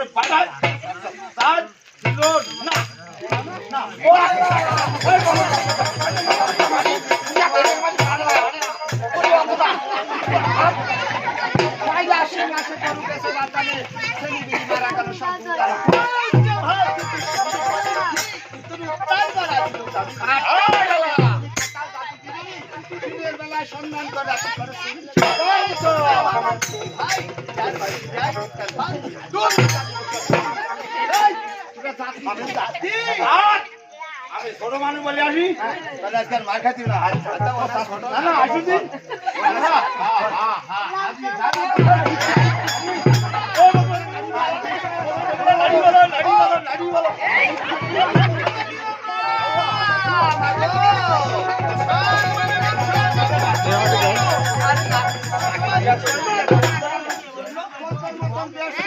আমার বাড়ায় তার ছিল না না ও ওই বাবা সম্মান করে আমি ছোট মানুষ বলে আসি আজকাল মার খাচ্ছি না না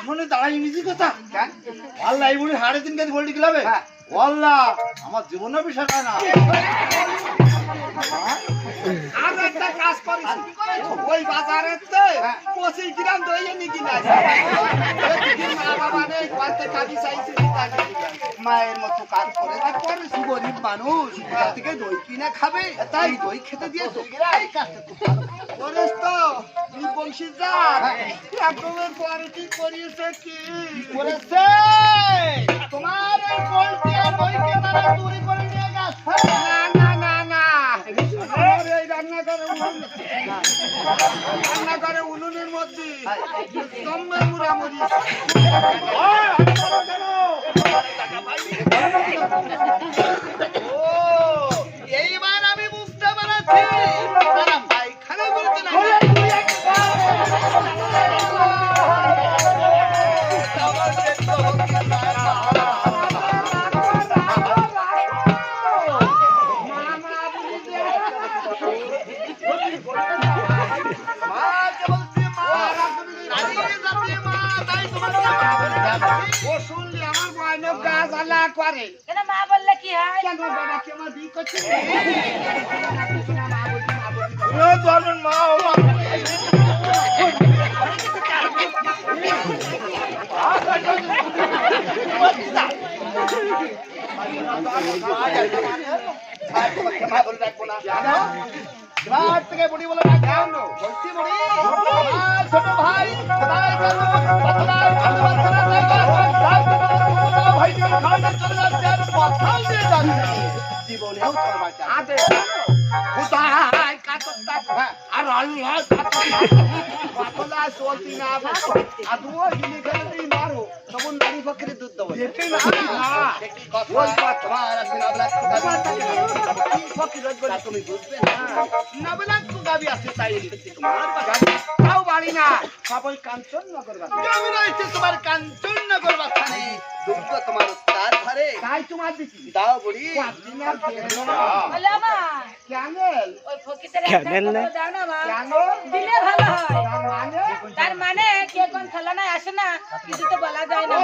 এখনও দাঁড়াই মিজি কথা। আল্লাহ এই বুড়ি সাড়ে তিন কাজ ভোল্টি গেলাবে হ্যাঁ। আল্লাহ আমার জীবনে বিষয় না। একটা কাজ করিস। ওই বাজারে পঁচিশ গ্রাম দই এনে কিনাই মা বাবা নেই কোয়াতে খাবি চাইছি মায়ের মতো কাজ করে করিস গরিব মানুষ থেকে দই কিনে খাবে তাই? দই খেতে দিয়ে করিস তো তুই বংশী যা একদমের পরে কি করিয়েছে কি? করেছে? তোমার এই আর দই কেনারা চুরি করে নিয়ে গেছে। রান্নাঘরে উনুনের মধ্যে দমে? ও এইবার আমি বুঝতে পেরেছি করে। কেন মা বললে কি হয়? কেন বাবাকে আমার বিয়ে করছে? ও, তোর মা, ও মা। রাত থেকে বুড়ি বলে কেন বলছি বুড়ি আমার ছোট ভাই সদাই গেল পাতলায় ভালো বাচ্চারা জায়গা ভাই দিয়ে খাওয়া চলে যাচ্ছে আর কথাও দিয়ে যাচ্ছে জীবনেও তোর বাচ্চা। আদে। খুদাই কাতটা আর আল্লাহ পাতলা চলতি না আদুও হিলি খেলে তুই মারো তখন নারী ফকরে দুধ দেবো আর তুমি বুঝবে না না বলা গাবি আছে তাই তোমার বাড়ি না। সবাই কাঞ্চন নগর বাড়ি তোমার কাঞ্চন নগর বাড়ি দুঃখ তোমার তার ঘরে। তাই তোমার দিছি। দাও বলে না দিলে ভালো হয়। তার মানে? মানে কে কোন খেলনায় আসে না কিছু তো বলা যায় না।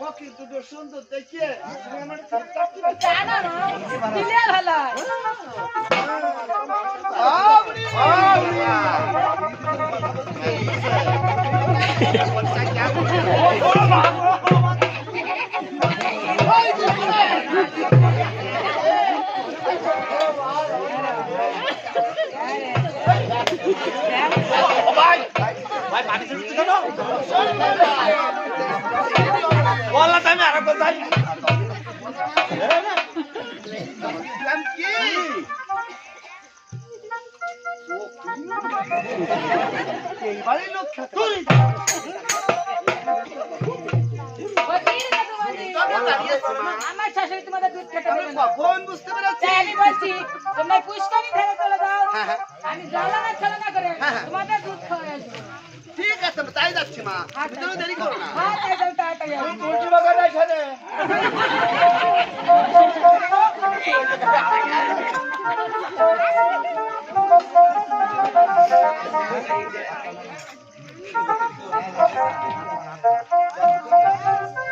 ফকির দুটো সুন্দর দেখে। না দিলে ভালো হয়। ও ভাই, ভাই, পানি দুধ খেতে দেবে বুঝতে পেরেছি আমি বলছি তোমরা পুষ্করি হ্যাঁ, হ্যাঁ। আমি জ্বালানা খেলনা করে হ্যাঁ, হ্যাঁ। দুধ খাওয়াই ঠিক আছে তাই যাচ্ছি মা তুমি দেরি করো না হ্যাঁ এখানে Thank you.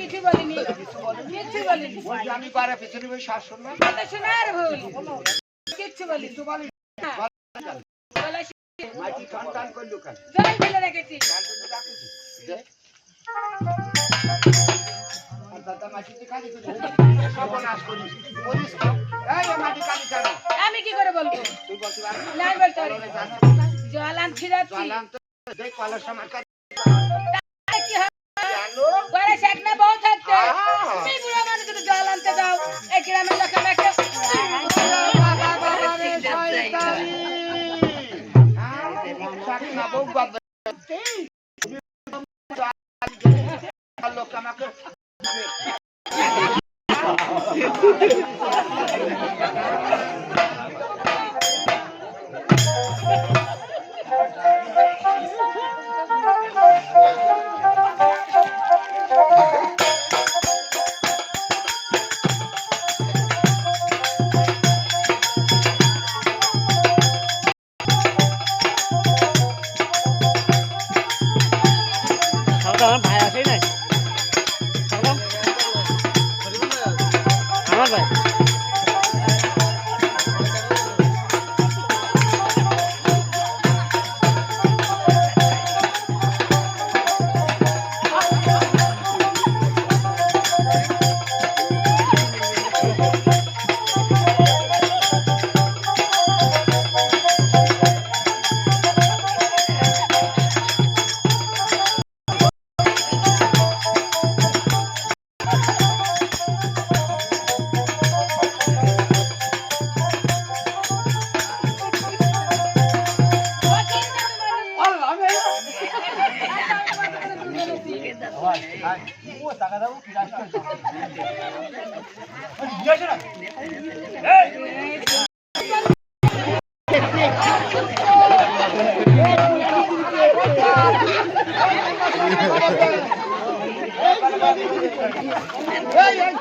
কিছু বলিনি? কিচ্ছু বলিনি। আমি পারে পেছনে শ্বাস শুনলাম শোনার ভুল? কিচ্ছু বলিনি। মাটি টান করল কেন? জল ফেলে রেখেছি। কি করে বলব? বলতে। জল আনতে ঘরে শেখনা বউ থাকতে! সেই বুড়া মানুষকে তো জল আনতে দাও এই গ্রামের লোক আমাকে লোক আমাকে আমার ভাই আল্লাহ এই এই